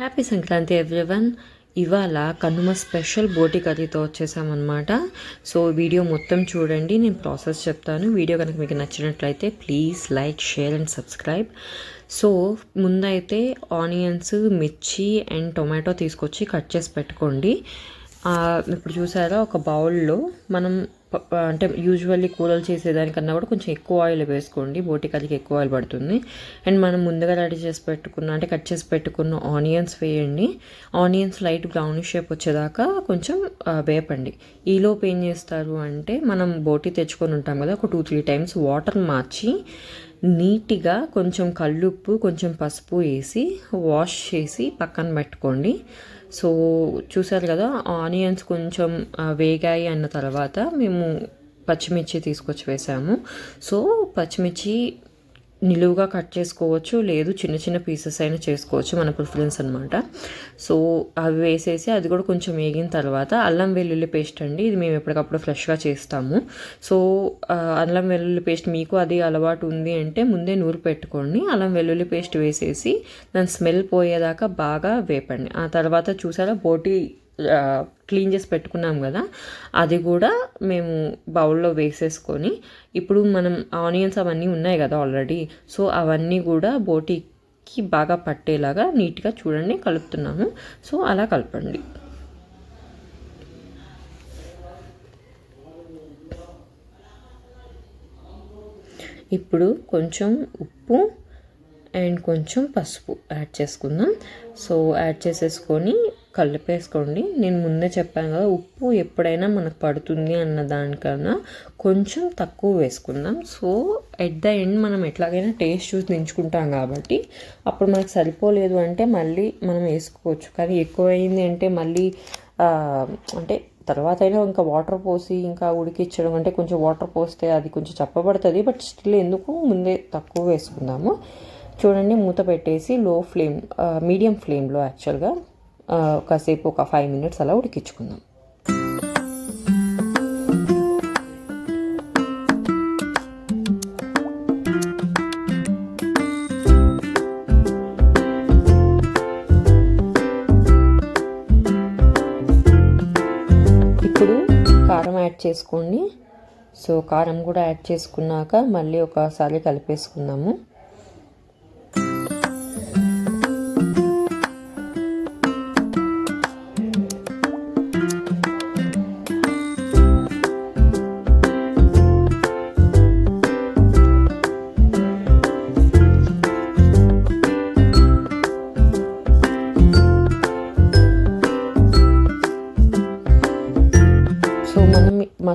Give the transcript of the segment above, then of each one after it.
Happy Sankranti everyone ఇవాళ Kanuma special బోటి కర్రీతో వచ్చేసామన్నమాట. So video మొత్తం చూడండి నేను ప్రాసెస్ చెప్తాను. వీడియో కనుక మీకు నచ్చినట్లయితే please like share and subscribe so ముందైతే ఆనియన్స్ మిర్చి అండ్ టొమాటో తీసుకొచ్చి కట్ చేసి పెట్టుకోండి. ఇప్పుడు చూసారా ఒక బౌల్లో మనం అంటే యూజువల్లీ కూరలు చేసేదానికన్నా కూడా కొంచెం ఎక్కువ ఆయిల్ వేసుకోండి. బోటి ఎక్కువ ఆయిల్ పడుతుంది. అండ్ మనం ముందుగా రెడీ చేసి పెట్టుకున్న అంటే కట్ చేసి పెట్టుకున్న ఆనియన్స్ వేయండి. ఆనియన్స్ లైట్ బ్రౌనిష్ షేప్ వచ్చేదాకా కొంచెం వేపండి. ఈలోపు ఏం చేస్తారు అంటే మనం బోటి తెచ్చుకొని ఉంటాం కదా ఒక టూ త్రీ టైమ్స్ వాటర్ మార్చి నీట్గా కొంచెం కల్లుప్పు కొంచెం పసుపు వేసి వాష్ చేసి పక్కన పెట్టుకోండి. సో చూసారు కదా ఆనియన్స్ కొంచెం వేగాయి అన్న తర్వాత మేము పచ్చిమిర్చి తీసుకొచ్చి వేసాము. సో పచ్చిమిర్చి నిలువుగా కట్ చేసుకోవచ్చు లేదు చిన్న చిన్న పీసెస్ అయినా చేసుకోవచ్చు మన ప్రిఫరెన్స్ అనమాట సో అవి వేసేసి అది కూడా కొంచెం వేగిన తర్వాత అల్లం వెల్లుల్లి పేస్ట్ అండి ఇది మేము ఎప్పటికప్పుడు ఫ్రెష్గా చేస్తాము. సో అల్లం వెల్లుల్లి పేస్ట్ మీకు అది అలవాటు ఉంది అంటే ముందే నూరు పెట్టుకోండి. అల్లం వెల్లుల్లి పేస్ట్ వేసేసి దాని స్మెల్ పోయేదాకా బాగా వేపండి. ఆ తర్వాత చూసారా బోటి క్లీన్ చేసి పెట్టుకున్నాం కదా అది కూడా మేము బౌల్లో వేసేసుకొని ఇప్పుడు మనం ఆనియన్స్ అవన్నీ ఉన్నాయి కదా ఆల్రెడీ సో అవన్నీ కూడా బోటీకి బాగా పట్టేలాగా నీట్గా చూడండి కలుపుతున్నాము. సో అలా కలపండి. ఇప్పుడు కొంచెం ఉప్పు అండ్ కొంచెం పసుపు యాడ్ చేసుకుందాం. సో యాడ్ చేసేసుకొని కలిపేసుకోండి. నేను ముందే చెప్పాను కదా ఉప్పు ఎప్పుడైనా మనకు పడుతుంది అన్న దానికన్నా కొంచెం తక్కువ వేసుకుందాం. సో ఎట్ ద ఎండ్ మనం ఎట్లాగైనా టేస్ట్ చూసి దించుకుంటాం కాబట్టి అప్పుడు మనకు సరిపోలేదు అంటే మళ్ళీ మనం వేసుకోవచ్చు. కానీ ఎక్కువైంది అంటే మళ్ళీ అంటే తర్వాత అయినా ఇంకా వాటర్ పోసి ఇంకా ఉడికించడం అంటే కొంచెం వాటర్ పోస్తే అది కొంచెం చెప్పబడుతుంది. బట్ స్టిల్ ఎందుకు ముందే తక్కువ వేసుకుందాము. చూడండి మూత పెట్టేసి లో ఫ్లేమ్ మీడియం ఫ్లేమ్లో యాక్చువల్గా కాసేపు ఒక ఫైవ్ మినిట్స్ అలా ఉడికించుకుందాం. ఇప్పుడు కారం యాడ్ చేసుకోండి. సో కారం కూడా యాడ్ చేసుకున్నాక మళ్ళీ ఒకసారి కలిపేసుకుందాము.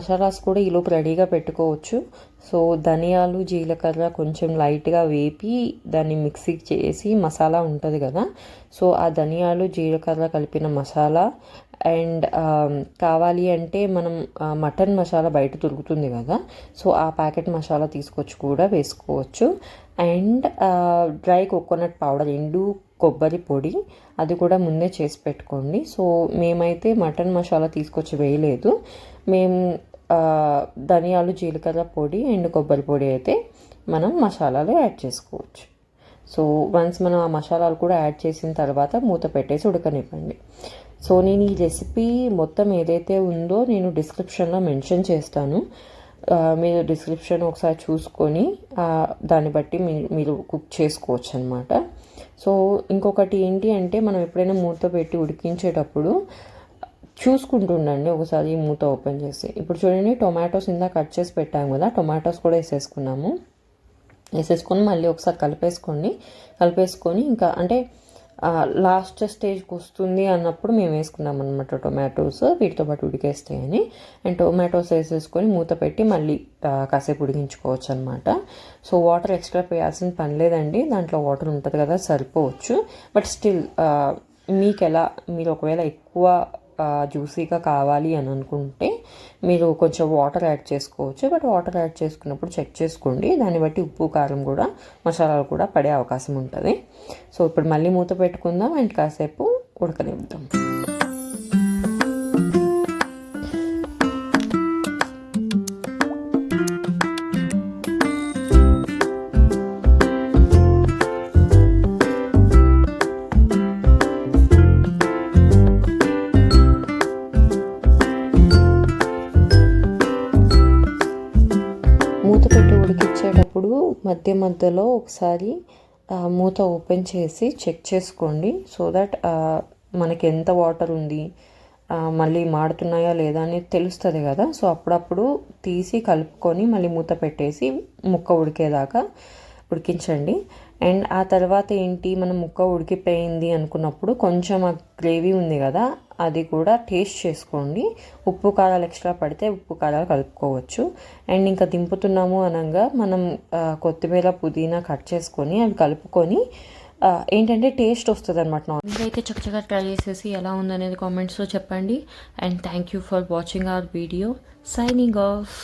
మసాలాస్ కూడా ఈలోపు రెడీగా పెట్టుకోవచ్చు. సో ధనియాలు జీలకర్ర కొంచెం లైట్గా వేపి దాన్ని మిక్సీ చేసి మసాలా ఉంటుంది కదా. సో ఆ ధనియాలు జీలకర్ర కలిపిన మసాలా అండ్ కావాలి అంటే మనం మటన్ మసాలా బయట దొరుకుతుంది కదా. సో ఆ ప్యాకెట్ మసాలా తీసుకొచ్చి కూడా వేసుకోవచ్చు. అండ్ డ్రై కోకోనట్ పౌడర్ ఎండు కొబ్బరి పొడి అది కూడా ముందే చేసి పెట్టుకోండి. సో మేమైతే మటన్ మసాలా తీసుకొచ్చి వేయలేదు. మేము ధనియాలు జీలకర్ర పొడి అండ్ కొబ్బరి పొడి అయితే మనం మసాలాలు యాడ్ చేసుకోవచ్చు. సో వన్స్ మనం ఆ మసాలాలు కూడా యాడ్ చేసిన తర్వాత మూత పెట్టేసి ఉడకనివ్వండి. సో నేను ఈ రెసిపీ మొత్తం ఏదైతే ఉందో నేను డిస్క్రిప్షన్లో మెన్షన్ చేస్తాను. మీరు డిస్క్రిప్షన్ ఒకసారి చూసుకొని దాన్ని బట్టి మీరు కుక్ చేసుకోవచ్చు అనమాట సో ఇంకొకటి ఏంటి అంటే మనం ఎప్పుడైనా మూత పెట్టి ఉడికించేటప్పుడు చూసుకుంటుండండి. ఒకసారి ఈ మూత ఓపెన్ చేసి. ఇప్పుడు చూడండి టొమాటోస్ ఇందా కట్ చేసి పెట్టాము కదా టొమాటోస్ కూడా వేసేసుకున్నాము. వేసేసుకొని మళ్ళీ ఒకసారి కలిపేసుకోండి. కలిపేసుకొని ఇంకా అంటే లాస్ట్ స్టేజ్కి వస్తుంది అన్నప్పుడు మేము వేసుకున్నాం అనమాట టొమాటోస్. వీటితో పాటు ఉడికేస్తాయని. అండ్ టొమాటోస్ వేసేసుకొని మూత పెట్టి మళ్ళీ కాసేపు ఉడికించుకోవచ్చు అనమాట సో వాటర్ ఎక్స్ట్రా వేయాల్సిన పని లేదండి. దాంట్లో వాటర్ ఉంటుంది కదా సరిపోవచ్చు. బట్ స్టిల్ మీకు ఎలా మీరు ఒకవేళ ఎక్కువ జ్యూసీగా కావాలి అని అనుకుంటే మీరు కొంచెం వాటర్ యాడ్ చేసుకోవచ్చు. బట్ వాటర్ యాడ్ చేసుకున్నప్పుడు చెక్ చేసుకోండి. దాన్ని బట్టి ఉప్పు కారం కూడా మసాలాలు కూడా పడే అవకాశం ఉంటుంది. సో ఇప్పుడు మళ్ళీ మూత పెట్టుకుందాం. అండ్ కాసేపు ఉడకనిద్దాం మూత పెట్టి ఉడికించేటప్పుడు మధ్య మధ్యలో ఒకసారి మూత ఓపెన్ చేసి చెక్ చేసుకోండి. సో దట్ మనకి ఎంత వాటర్ ఉంది మళ్ళీ మాడుతున్నాయా లేదా అనేది తెలుస్తుంది కదా. సో అప్పుడప్పుడు తీసి కలుపుకొని మళ్ళీ మూత పెట్టేసి ముక్క ఉడికేదాకా ఉడికించండి. అండ్ ఆ తర్వాత ఏంటి మనం ముక్క ఉడికిపోయింది అనుకున్నప్పుడు కొంచెం ఆ గ్రేవీ ఉంది కదా అది కూడా టేస్ట్ చేసుకోండి. ఉప్పు కారాలు ఎక్స్ట్రా పడితే ఉప్పు కారాలు కలుపుకోవచ్చు. అండ్ ఇంకా దింపుతున్నాము అనగా మనం కొత్తిమీర పుదీనా కట్ చేసుకొని అవి కలుపుకొని ఏంటంటే టేస్ట్ వస్తుంది అనమాట అయితే చక్కగా ట్రై చేసేసి ఎలా ఉందనేది కామెంట్స్లో చెప్పండి. And thank you for watching our video. Signing off.